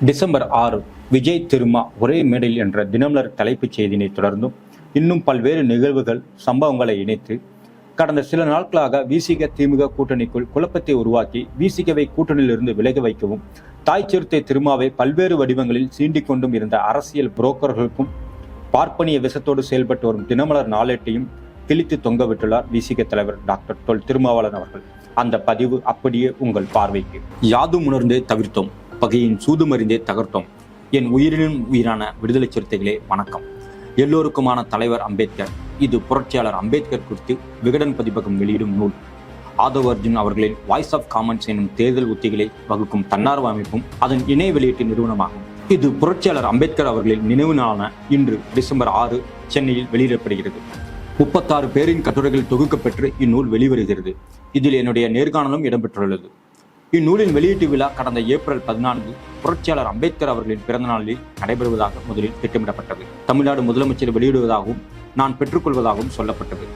December ஆறு விஜய் திருமா ஒரே மேடையில் என்ற தினமலர் தலைப்புச் செய்தியினை தொடர்ந்தும் இன்னும் பல்வேறு நிகழ்வுகள் சம்பவங்களை இணைத்து கடந்த சில நாட்களாக விசிக திமுக கூட்டணிக்குள் குழப்பத்தை உருவாக்கி விசிகவை கூட்டணியிலிருந்து விலக வைக்கவும் தாய் சிறுத்தை திருமாவை பல்வேறு வடிவங்களில் சீண்டிக் கொண்டும் இருந்த அரசியல் புரோக்கர்களுக்கும் பார்ப்பனிய விஷத்தோடு செயல்பட்டு வரும் தினமலர் நாளேட்டையும் கிழித்து தொங்கவிட்டுள்ளார் விசிக தலைவர் டாக்டர் தொல் திருமாவளவன் அவர்கள். அந்த பதிவு அப்படியே உங்கள் பார்வைக்கு. யாதும் உணர்ந்தே தவிர்த்தோம். பகையின் சூதுமறிந்தே தகர்த்தோம். என் உயிரினும் உயிரான விடுதலை சிறுத்தைகளே வணக்கம். எல்லோருக்குமான தலைவர் அம்பேத்கர். இது புரட்சியாளர் அம்பேத்கர் குறித்து விகடன் பதிப்பகம் வெளியிடும் நூல். ஆதவ் அர்ஜுன் அவர்களின் வாய்ஸ் ஆஃப் காமன்ஸ் எனும் தேர்தல் உத்திகளை வகுக்கும் தன்னார்வ அமைப்பும் அதன் இணை வெளியீட்டு நிறுவனமாகும். இது புரட்சியாளர் அம்பேத்கர் அவர்களின் நினைவு நாளான இன்று டிசம்பர் ஆறு சென்னையில் வெளியிடப்படுகிறது. முப்பத்தாறு பேரின் கட்டுரைகள் தொகுக்கப்பெற்று இந்நூல் வெளிவருகிறது. இதில் என்னுடைய நேர்காணலும் இடம்பெற்றுள்ளது. இந்நூலின் வெளியீட்டு விழா கடந்த ஏப்ரல் பதினான்கு புரட்சியாளர் அம்பேத்கர் அவர்களின் பிறந்த நாளில் நடைபெறுவதாக முதலில் திட்டமிடப்பட்டது. தமிழ்நாடு முதலமைச்சர் வெளியிடுவதாகவும் நான் பெற்றுக்கொள்வதாகவும் சொல்லப்பட்டது.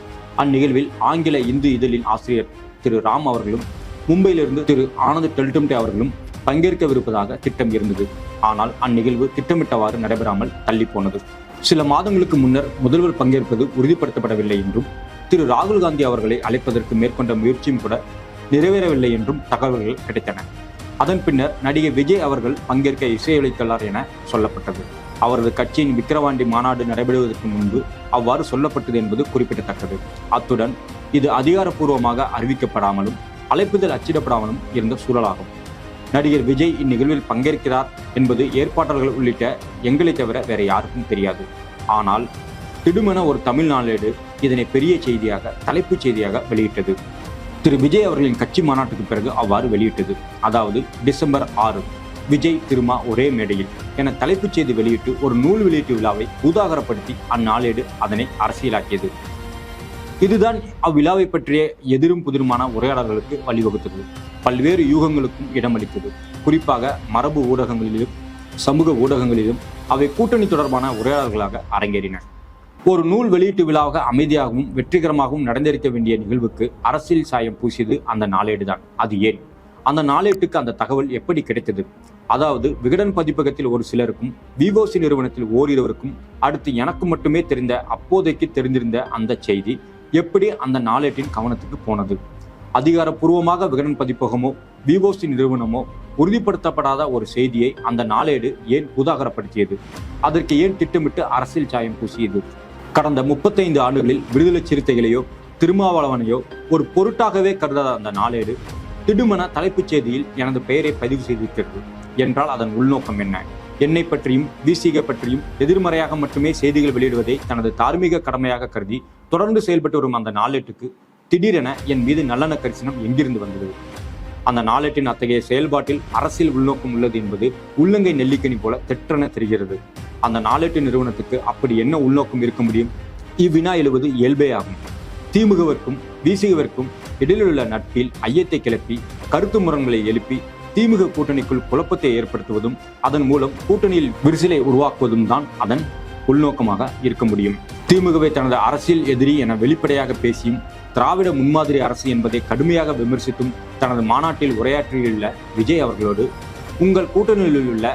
அந்நிகழ்வில் ஆங்கில இந்து இதழின் ஆசிரியர் திரு ராம் அவர்களும் மும்பையிலிருந்து திரு ஆனந்த் டெல்டும்டே அவர்களும் பங்கேற்கவிருப்பதாக திட்டம் இருந்தது. ஆனால் அந்நிகழ்வு திட்டமிட்டவாறு நடைபெறாமல் தள்ளி போனது சில மாதங்களுக்கு முன்னர் முதல்வர் பங்கேற்பது உறுதிப்படுத்தப்படவில்லை என்றும் திரு ராகுல் காந்தி அவர்களை அழைப்பதற்கு மேற்கொண்ட முயற்சியும் கூட நிறைவேறவில்லை என்றும் தகவல்கள் கிடைத்தன. அதன் பின்னர் நடிகை விஜய் அவர்கள் பங்கேற்க இசையளித்துள்ளார் என சொல்லப்பட்டது. அவரது கட்சியின் விக்கிரவாண்டி மாநாடு நடைபெறுவதற்கு முன்பு அவ்வாறு சொல்லப்பட்டது என்பது குறிப்பிடத்தக்கது. அத்துடன் இது அதிகாரப்பூர்வமாக அறிவிக்கப்படாமலும் அழைப்புதல் அச்சிடப்படாமலும் இருந்த சூழலாகும். நடிகர் விஜய் இந்நிகழ்வில் பங்கேற்கிறார் என்பது ஏற்பாட்டாளர்கள் உள்ளிட்ட எங்களை தவிர வேற யாருக்கும் தெரியாது. ஆனால் திடுமென ஒரு தமிழ் நாளேடு இதனை பெரிய செய்தியாக தலைப்புச் செய்தியாக வெளியிட்டது. திரு விஜய் அவர்களின் கட்சி மாநாட்டுக்கு பிறகு அவ்வாறு வெளியிட்டது. அதாவது டிசம்பர் ஆறு விஜய் திருமா ஒரே மேடையில் என தலைப்புச் செய்தி வெளியிட்டு ஒரு நூல் வெளியீட்டு விழாவை பூதாகரப்படுத்தி அந்நாளேடு அதனை அரசியலாக்கியது. இதுதான் அவ்விழாவை பற்றிய எதிரும் புதிருமான உரையாடல்களுக்கு வழிவகுத்தது. பல்வேறு யூகங்களுக்கும் இடமளித்தது. குறிப்பாக மரபு ஊடகங்களிலும் சமூக ஊடகங்களிலும் அவை கூட்டணி தொடர்பான உரையாடல்களாக அரங்கேறின. ஒரு நூல் வெளியீட்டு விழாவாக அமைதியாகவும் வெற்றிகரமாகவும் நடந்திருக்க வேண்டிய நிகழ்வுக்கு அரசியல் சாயம் பூசியது அந்த நாளேடுதான். அது ஏன்? அந்த நாளேட்டுக்கு அந்த தகவல் எப்படி கிடைத்தது? அதாவது விகடன் பதிப்பகத்தில் ஒரு சிலருக்கும் விவோசி நிறுவனத்தில் ஓரிருவருக்கும் அடுத்து எனக்கு மட்டுமே தெரிந்த அப்போதைக்கு தெரிந்திருந்த அந்த செய்தி எப்படி அந்த நாளேட்டின் கவனத்துக்கு போனது? அதிகாரப்பூர்வமாக விகடன் பதிப்பகமோ விவோசி நிறுவனமோ உறுதிப்படுத்தப்படாத ஒரு செய்தியை அந்த நாளேடு ஏன் உதாகரப்படுத்தியது? அதற்கு ஏன் திட்டமிட்டு அரசியல் சாயம் பூசியது? கடந்த முப்பத்தைந்து ஆண்டுகளில் விடுதலை சிறுத்தைகளையோ திருமாவளவனையோ ஒரு பொருட்டாகவே கருதாத அந்த நாளேடு திடுமன தலைப்புச் செய்தியில் எனது பெயரை பதிவு செய்திருக்கிறது. என்றால் அதன் உள்நோக்கம் என்ன? என்னை பற்றியும் விசிக பற்றியும் எதிர்மறையாக மட்டுமே செய்திகள் வெளியிடுவதை தனது தார்மீக கடமையாக கருதி தொடர்ந்து செயல்பட்டு வரும் அந்த நாளேட்டுக்கு திடீரென என் மீது நல்லெண்ண கரிசனம் எங்கிருந்து வந்தது? அந்த நாளேட்டின் அத்தகைய செயல்பாட்டில் அரசியல் உள்நோக்கம் உள்ளது என்பது உள்ளங்கை நெல்லிக்கனி போல தெற்றென தெரிகிறது. அந்த நாளேட்டு நிறுவனத்துக்கு அப்படி என்ன உள்நோக்கம் இருக்க முடியும்? இவ்வினா எழுவது இயல்பே ஆகும் திமுகவிற்கும் விசிகவிற்கும் இடையிலுள்ள நட்பில் ஐயத்தை கிளப்பி கருத்து முரண்களை எழுப்பி திமுக கூட்டணிக்குள் குழப்பத்தை ஏற்படுத்துவதும் அதன் மூலம் கூட்டணியில் விரிசலை உருவாக்குவதும் தான் அதன் உள்நோக்கமாக இருக்க முடியும். திமுகவை தனது அரசியல் எதிரி என வெளிப்படையாக பேசியும் திராவிட முன்மாதிரி அரசு என்பதை கடுமையாக விமர்சித்தும் தனது மாநாட்டில் உரையாற்றியுள்ள விஜய் அவர்களோடு உங்கள் கூட்டணியில் உள்ள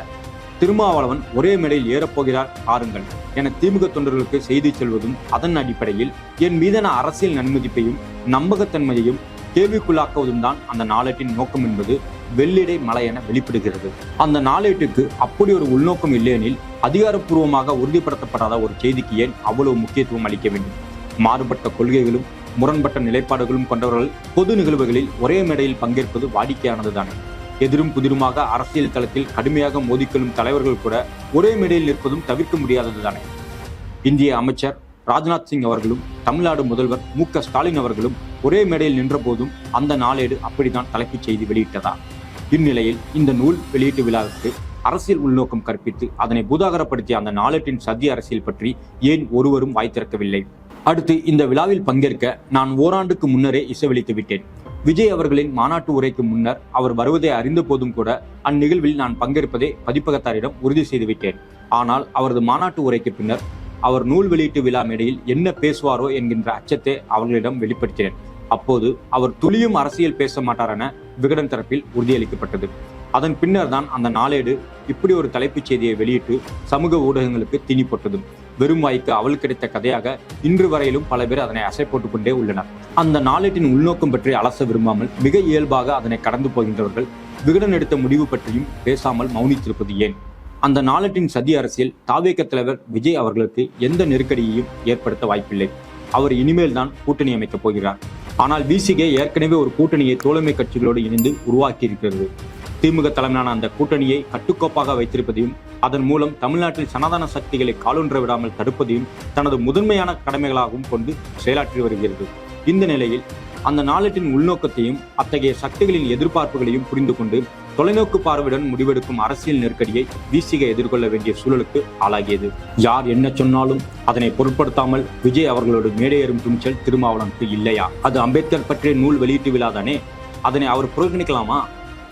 திருமாவளவன் ஒரே மேடையில் ஏறப்போகிறார் பாருங்கள் என திமுக தொண்டர்களுக்கு செய்தி செல்வதும் அதன் அடிப்படையில் என் மீதான அரசியல் நன்மதிப்பையும் நம்பகத்தன்மையையும் கேள்விக்குள்ளாக்குவதும் தான் அந்த நாளேட்டின் நோக்கம் என்பது வெள்ளிடை மலை என வெளிப்படுகிறது. அந்த நாளேட்டுக்கு அப்படி ஒரு உள்நோக்கம் இல்லையெனில் அதிகாரப்பூர்வமாக உறுதிப்படுத்தப்படாத ஒரு செய்திக்கு ஏன் அவ்வளவு முக்கியத்துவம் அளிக்க வேண்டும்? மாறுபட்ட கொள்கைகளும் முரண்பட்ட நிலைப்பாடுகளும் கொண்டவர்கள் பொது நிகழ்வுகளில் ஒரே மேடையில் பங்கேற்பது வாடிக்கையானதுதானே எதிரும் புதிருமாக அரசியல் தளத்தில் கடுமையாக மோதிக்கொள்ளும் தலைவர்கள் கூட ஒரே மேடையில் நிற்பதும் தவிர்க்க முடியாததுதானே இந்திய அமைச்சர் ராஜ்நாத் சிங் அவர்களும் தமிழ்நாடு முதல்வர் மு ஸ்டாலின் அவர்களும் ஒரே மேடையில் நின்றபோதும் அந்த நாளேடு அப்படித்தான் தலைப்புச் செய்தி வெளியிட்டதா? இந்நிலையில் இந்த நூல் வெளியீட்டு விழாவுக்கு அரசியல் உள்நோக்கம் கற்பித்து அதனை பூதாகரப்படுத்திய அந்த நாளேட்டின் சதிய அரசியல் பற்றி ஏன் ஒருவரும் வாய் திறக்கவில்லை? அடுத்து இந்த விழாவில் பங்கேற்க நான் ஓராண்டுக்கு முன்னரே இசைவளித்து விட்டேன். விஜய் அவர்களின் மாநாட்டு உரைக்கு முன்னர் அவர் வருவதை அறிந்த போதும் கூட அந்நிகழ்வில் நான் பங்கேற்பதை பதிப்பகத்தாரிடம் உறுதி செய்துவிட்டேன் ஆனால் அவரது மாநாட்டு உரைக்கு பின்னர் அவர் நூல் வெளியீட்டு விழா மேடையில் என்ன பேசுவாரோ என்கின்ற அச்சத்தை அவர்களிடம் வெளிப்படுத்தினேன். அப்போது அவர் துளியும் அரசியல் பேச மாட்டார் என விகடன் தரப்பில் உறுதியளிக்கப்பட்டது. அதன் பின்னர் தான் அந்த நாளேடு இப்படி ஒரு தலைப்புச் செய்தியை வெளியிட்டு சமூக ஊடகங்களுக்கு திணிப்பட்டது போட்டது வெறும் வாய்க்கு அவள் கிடைத்த கதையாக இன்று வரையிலும் பல பேர் அதனை அசை போட்டுக் கொண்டே உள்ளனர். அந்த நாளேட்டின் உள்நோக்கம் பற்றி அலச விரும்பாமல் மிக இயல்பாக அதனை கடந்து போகின்றவர்கள் விகடன் எடுத்த முடிவு பற்றியும் பேசாமல் மௌனித்திருப்பது ஏன்? அந்த நாளேட்டின் சதி அரசியல் தாவேக்க தலைவர் விஜய் அவர்களுக்கு எந்த நெருக்கடியையும் ஏற்படுத்த வாய்ப்பில்லை. அவர் இனிமேல் தான் கூட்டணி அமைக்கப் போகிறார். ஆனால் விசிகே ஏற்கனவே ஒரு கூட்டணியை தோழமை கட்சிகளோடு இணைந்து உருவாக்கி இருக்கிறது திமுக தலைமையிலான அந்த கூட்டணியை கட்டுக்கோப்பாக வைத்திருப்பதையும் அதன் மூலம் தமிழ்நாட்டில் சனாதன சக்திகளை காலொன்ற விடாமல் தடுப்பதையும் தனது முதன்மையான கடமைகளாகவும் கொண்டு செயலாற்றி வருகிறது. இந்த நிலையில் அந்த நாளேட்டின் உள்நோக்கத்தையும் அத்தகைய சக்திகளின் எதிர்பார்ப்புகளையும் புரிந்து கொண்டு தொலைநோக்கு பார்வையுடன் முடிவெடுக்கும் அரசியல் நெருக்கடியை விசிக எதிர்கொள்ள வேண்டிய சூழலுக்கு ஆளாகியது. யார் என்ன சொன்னாலும் அதனை பொருட்படுத்தாமல் விஜய் அவர்களோடு மேடையேறும் துணிச்சல் திருமாவளனுக்கு இல்லையா? அது அம்பேத்கர் பற்றிய நூல் வெளியீட்டு விழாதானே அதனை அவர் புறக்கணிக்கலாமா?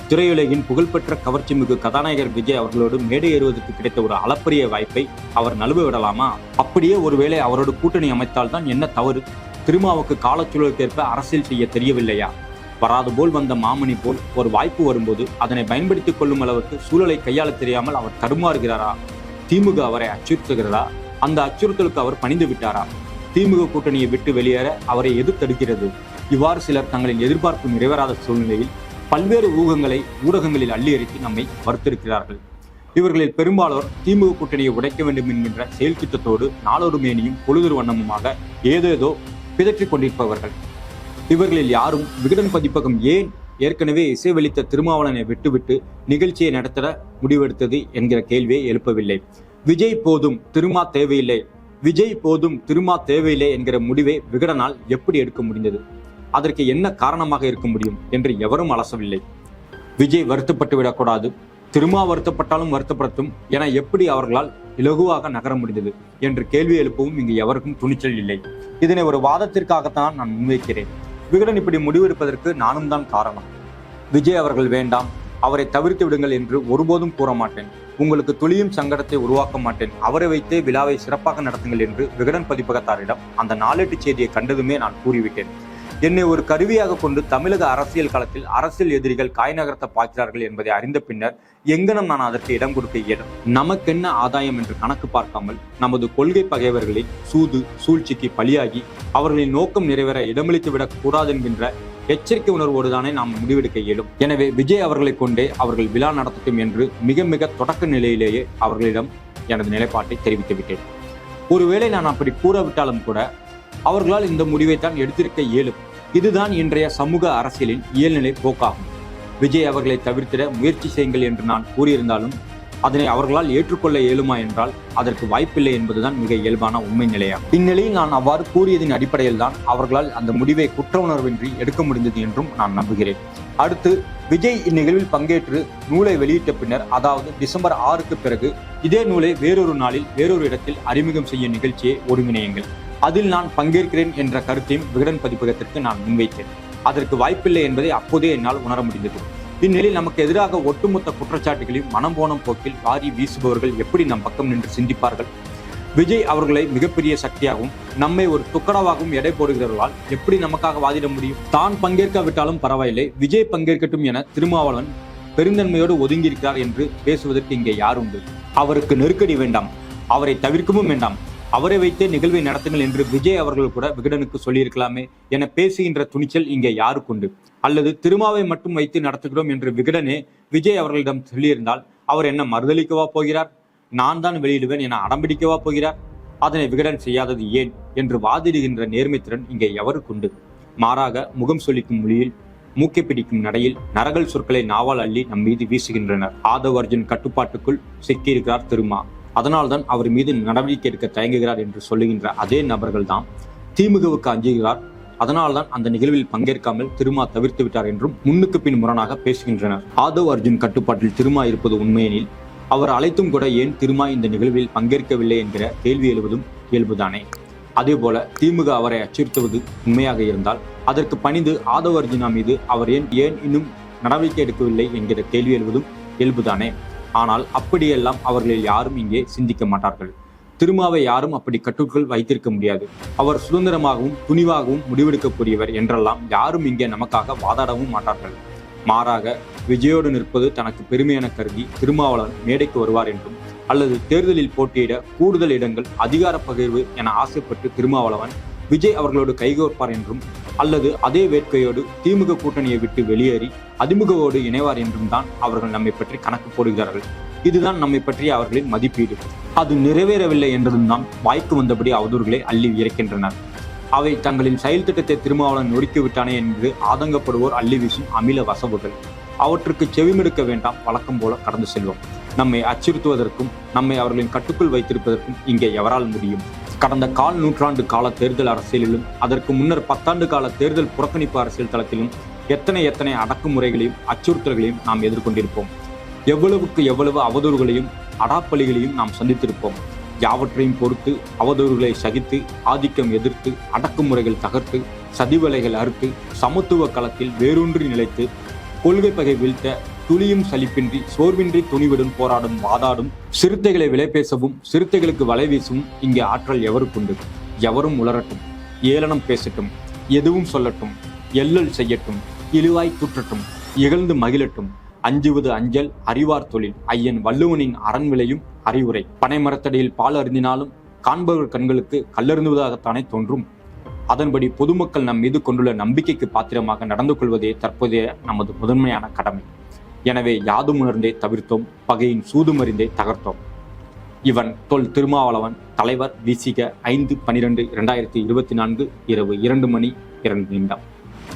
திரையுலகின் புகழ்பெற்ற கவர்ச்சிமிகு கதாநாயகர் விஜய் அவர்களோடு மேடை ஏறுவதற்கு கிடைத்த ஒரு அளப்பரிய வாய்ப்பை அவர் நழுவ விடலாமா? அப்படியே ஒருவேளை அவரோடு கூட்டணி அமைத்தால்தான் என்ன தவறு? திருமாவுக்கு காலச்சூழலுக்கேற்ப அரசியல் செய்ய தெரியவில்லையா? வராது போல் வந்த மாமணி போல் ஒரு வாய்ப்பு வரும்போது அதனை பயன்படுத்திக் கொள்ளும் அளவுக்கு சூழலை கையாள தெரியாமல் அவர் தடுமாறுகிறாரா? திமுக அவரை அச்சுறுத்துகிறதா? அந்த அச்சுறுத்தலுக்கு அவர் பணிந்து விட்டாரா? திமுக கூட்டணியை விட்டு வெளியேற அவரை எது தடுக்கிறது? இவ்வாறு சிலர் தங்களின் எதிர்பார்ப்பு நிறைவேறாத சூழ்நிலையில் பல்வேறு ஊகங்களை ஊடகங்களில் அள்ளி நம்மை மறுத்திருக்கிறார்கள். இவர்களில் பெரும்பாலோர் திமுக கூட்டணியை உடைக்க வேண்டும் என்கின்ற செயல் திட்டத்தோடு நாளொரு மேனியும் பொழுதொரு வண்ணமுமாக ஏதேதோ பிதற்றிக் கொண்டிருப்பவர்கள். இவர்களில் யாரும் விகடன் பதிப்பகம் ஏன் ஏற்கனவே இசைவெளித்த திருமாவளனை விட்டுவிட்டு நிகழ்ச்சியை நடத்த முடிவெடுத்தது என்கிற கேள்வியை எழுப்பவில்லை. விஜய் போதும் திருமா தேவையில்லை. விஜய் போதும் திருமா தேவையில்லை என்கிற முடிவை விகடனால் எப்படி எடுக்க முடிந்தது? அதற்கு என்ன காரணமாக இருக்க முடியும் என்று எவரும் அலசவில்லை. விஜய் வருத்தப்பட்டு விடக்கூடாது. திருமா வருத்தப்பட்டாலும் வருத்தப்படுத்தும் என எப்படி அவர்களால் இலகுவாக நகர முடிந்தது என்று கேள்வி எழுப்பவும் இங்கு எவருக்கும் துணிச்சல் இல்லை. இதனை ஒரு வாதத்திற்காகத்தான் நான் முன்வைக்கிறேன். விகடன் இப்படி முடிவெடுப்பதற்கு நானும் தான் காரணம். விஜய் அவர்கள் வேண்டாம். அவரை தவிர்த்து விடுங்கள் என்று ஒருபோதும் கூற மாட்டேன். உங்களுக்கு துளியும் சங்கடத்தை உருவாக்க மாட்டேன். அவரை வைத்தே விழாவை சிறப்பாக நடத்துங்கள் என்று விகடன் பதிப்பகத்தாரிடம் அந்த நாளேட்டு செய்தியை கண்டதுமே நான் கூறிவிட்டேன். என்னை ஒரு கருவியாக கொண்டு தமிழக அரசியல் களத்தில் அரசியல் எதிரிகள் காய் நகர்த்த பார்க்கிறார்கள் என்பதை அறிந்த பின்னர் எங்கனம் நான் அதற்கு இடம் கொடுக்க இயலும்? நமக்கென்ன ஆதாயம் என்று கணக்கு பார்க்காமல் நமது கொள்கை பகைவர்களின் சூது சூழ்ச்சிக்கு பலியாகி அவர்களின் நோக்கம் நிறைவேற இடமளித்து விடக் கூடாது என்கின்ற எச்சரிக்கை உணர்வோடு தானே நாம் முடிவெடுக்க இயலும். எனவே விஜய் அவர்களை கொண்டே அவர்கள் விழா நடத்தட்டும் என்று மிக மிக தொடக்க நிலையிலேயே அவர்களிடம் எனது நிலைப்பாட்டை தெரிவித்து விட்டேன். ஒருவேளை நான் அப்படி கூறவிட்டாலும் கூட அவர்களால் இந்த முடிவை தான் எடுத்திருக்க இயலும். இதுதான் இன்றைய சமூக அரசியலின் இயல்நிலை போக்காகும். விஜய் அவர்களை தவிர்த்திட முயற்சி செய்யுங்கள் என்று நான் கூறியிருந்தாலும் அதனை அவர்களால் ஏற்றுக்கொள்ள இயலுமா என்றால் அதற்கு வாய்ப்பில்லை என்பதுதான் மிக இயல்பான உண்மை நிலையாகும். இந்நிலையில் நான் அவ்வாறு கூறியதின் அடிப்படையில் தான் அவர்களால் அந்த முடிவை குற்ற உணர்வின்றி எடுக்க முடிந்தது என்றும் நான் நம்புகிறேன். அடுத்து விஜய் இந்நிகழ்வில் பங்கேற்று நூலை வெளியிட்ட பின்னர் அதாவது டிசம்பர் ஆறுக்கு பிறகு இதே நூலை வேறொரு நாளில் வேறொரு இடத்தில் அறிமுகம் செய்ய நிகழ்ச்சியை ஒருங்கிணையுங்கள். அதில் நான் பங்கேற்கிறேன் என்ற கருத்தையும் விகடன் பதிப்பகத்திற்கு நான் முன்வைத்தேன். அதற்கு வாய்ப்பில்லை என்பதை அப்போதே என்னால் உணர முடிந்தது. இந்நிலையில் நமக்கு எதிராக ஒட்டுமொத்த குற்றச்சாட்டுகளையும் மனம் போன போக்கில் வாரி வீசுபவர்கள் எப்படி நம் பக்கம் நின்று சிந்திப்பார்கள்? விஜய் அவர்களை மிகப்பெரிய சக்தியாகவும் நம்மை ஒரு துக்கடவாகவும் எடை போடுகிறவர்களால் எப்படி நமக்காக வாதிட முடியும்? தான் பங்கேற்காவிட்டாலும் பரவாயில்லை விஜய் பங்கேற்கட்டும் என திருமாவளவன் பெருந்தன்மையோடு ஒதுங்கியிருக்கிறார் என்று பேசுவதற்கு இங்கே யார் உண்டு அவருக்கு நெருக்கடி வேண்டாம் அவரை தவிர்க்கவும் வேண்டாம் அவரை வைத்தே நிகழ்வை நடத்துங்கள் என்று விஜய் அவர்கள் கூட விகடனுக்கு சொல்லியிருக்கலாமே என பேசுகின்ற துணிச்சல் இங்கே யாருக்குண்டு அல்லது திருமாவை மட்டும் வைத்து நடத்துகிறோம் என்று விகடனே விஜய் அவர்களிடம் சொல்லியிருந்தால் அவர் என்ன மறுதளிக்கவா போகிறார்? நான் தான் வெளியிடுவேன் என அடம்பிடிக்கவா போகிறார்? அதனை விகடன் செய்யாதது ஏன்? என்று வாதிடுகின்ற நேர்மைத்திறன் இங்கே எவருக்குண்டு மாறாக முகம் சொல்லிக்கும் மொழியில் மூக்கை பிடிக்கும் நடையில் நரகல் சொற்களை நாவால் அள்ளி நம் மீது வீசுகின்றனர். ஆதவ் அர்ஜுன் கட்டுப்பாட்டுக்குள் சிக்கியிருக்கிறார் திருமா. அதனால்தான் அவர் மீது நடவடிக்கை எடுக்க தயங்குகிறார் என்று சொல்லுகின்ற அதே நபர்கள் தான் திமுகவுக்கு அஞ்சுகிறார். அதனால்தான் அந்த நிகழ்வில் பங்கேற்காமல் திருமா தவிர்த்து விட்டார் என்றும் முன்னுக்கு பின் முரணாக பேசுகின்றனர். ஆதவ் அர்ஜுன் கட்டுப்பாட்டில் திருமா இருப்பது உண்மையெனில் அவர் அழைத்தும் கூட ஏன் திருமா இந்த நிகழ்வில் பங்கேற்கவில்லை என்கிற கேள்வி எழுவதும் இயல்புதானே. அதேபோல திமுக அவரை அச்சுறுத்துவது உண்மையாக இருந்தால் அதற்கு பணிந்து ஆதவ் அர்ஜுனா மீது அவர் ஏன் ஏன் இன்னும் நடவடிக்கை எடுக்கவில்லை என்கிற கேள்வி எழுவதும் இயல்புதானே. ஆனால் அப்படியெல்லாம் அவர்களில் யாரும் இங்கே சிந்திக்க மாட்டார்கள். திருமாவை யாரும் அப்படி கட்டுக்குள் வைத்திருக்க முடியாது. அவர் சுதந்திரமாகவும் துணிவாகவும் முடிவெடுக்கக்கூடியவர் என்றெல்லாம் யாரும் இங்கே நமக்காக வாதாடவும் மாட்டார்கள். மாறாக விஜயோடு நிற்பது தனக்கு பெருமையான கருதி திருமாவளவன் மேடைக்கு வருவார் என்றும் அல்லது தேர்தலில் போட்டியிட கூடுதல் இடங்கள் அதிகார பகிர்வு என ஆசைப்பட்டு திருமாவளவன் விஜய் அவர்களோடு கைகோர்ப்பார் என்றும் அல்லது அதே வேட்கையோடு திமுக கூட்டணியை விட்டு வெளியேறி அதிமுகவோடு இணைவார் என்றும் தான் அவர்கள் நம்மை பற்றி கணக்கு போடுகிறார்கள். இதுதான் நம்மை பற்றிய அவர்களின் மதிப்பீடு. அது நிறைவேறவில்லை என்றதும் தான் வாய்க்கு வந்தபடி அவதூறுகளை அள்ளி இறக்கின்றனர் அவை தங்களின் செயல் திட்டத்தை திருமாவளவன் நொறுக்கிவிட்டானே என்று ஆதங்கப்படுவோர் அள்ளி வீசும் அமில வசவுகள். அவற்றுக்கு செவிமெடுக்க வேண்டாம் வழக்கம் போல கடந்து செல்வோம். நம்மை அச்சுறுத்துவதற்கும் நம்மை அவர்களின் கட்டுக்குள் வைத்திருப்பதற்கும் இங்கே எவரால் முடியும்? கடந்த கால் நூற்றாண்டு கால தேர்தல் அரசியலிலும் அதற்கு முன்னர் பத்தாண்டு கால தேர்தல் புறக்கணிப்பு அரசியல் தளத்திலும் எத்தனை எத்தனை அடக்குமுறைகளையும் அச்சுறுத்தல்களையும் நாம் எதிர்கொண்டிருப்போம். எவ்வளவுக்கு எவ்வளவு அவதூறுகளையும் அடாப்பலிகளையும் நாம் சந்தித்திருப்போம். யாவற்றையும் பொறுத்து அவதூறுகளை சகித்து ஆதிக்கம் எதிர்த்து அடக்குமுறைகள் தகர்த்து சதிவலைகள் அறுத்து சமத்துவ களத்தில் வேரூன்றி நிலைத்து கொள்கை பகை வீழ்த்த துளியும் சலிப்பின்றி சோர்வின்றி துணிவுடன் போராடும் வாதாடும் சிறுத்தைகளை விலை பேசவும் சிறுத்தைகளுக்கு வலை வீசவும் இங்கே ஆற்றல் எவருக்குண்டு எவரும் உளரட்டும் ஏளனம் பேசட்டும் எதுவும் சொல்லட்டும் எல்லல் செய்யட்டும் இழிவாய் துற்றட்டும் இகழ்ந்து மகிழட்டும். அஞ்சுவது அஞ்சல் அறிவார் தொழில். ஐயன் வள்ளுவனின் அரண் விளையும் அறிவுரை. பனைமரத்தடியில் பால் அருந்தினாலும் காண்பவர் கண்களுக்கு கல்லருந்துவதாகத்தானே தோன்றும். அதன்படி பொதுமக்கள் நம் மீது கொண்டுள்ள நம்பிக்கைக்கு பாத்திரமாக நடந்து கொள்வதே தற்போதைய நமது முதன்மையான கடமை. எனவே யாதும் உணர்ந்தே தவிர்த்தோம் பகையின் சூதுமறிந்தே தகர்த்தோம். இவன் தொல் திருமாவளவன் தலைவர் விசிக ஐந்து பனிரெண்டு இரண்டாயிரத்தி இருபத்தி நான்கு இரவு இரண்டு மணி இரண்டு நிமிடம்.